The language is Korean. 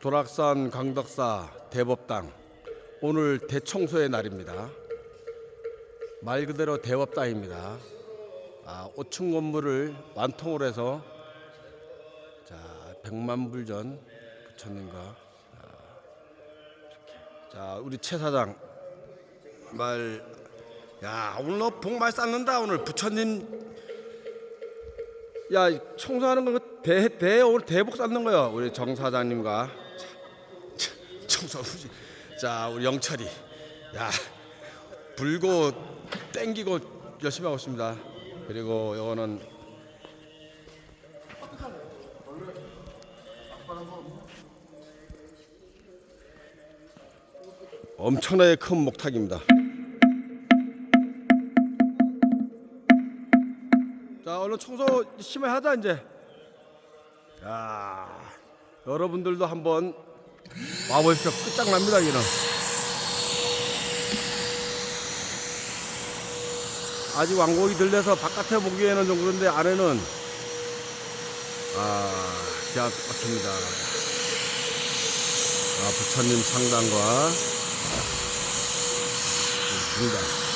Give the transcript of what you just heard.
도락산 강덕사 대법당 오늘 대청소의 날입니다. 말 그대로 대법당입니다. 아, 5층 건물을 완통을 해서 자 백만불전 부처님과 아, 이렇게. 자 우리 최 사장 말야 오늘 너 복말 쌓는다 오늘 부처님 야 청소하는 거 대대 오늘 대복 쌓는 거야 우리 정 사장님과 청소 후지 자 우리 영철이 야 불고 땡기고 열심히 하고 있습니다 그리고 이거는 엄청나게 큰 목탁입니다. 자 얼른 청소 심해 하자 이제. 야 여러분들도 한번 와 보십시오. 끝장납니다 여기는. 아직 왕곡이 들려서 바깥에 보기에는 좀 그런데 안에는 아 기가 막힙니다. 아 부처님 상당과 입니다.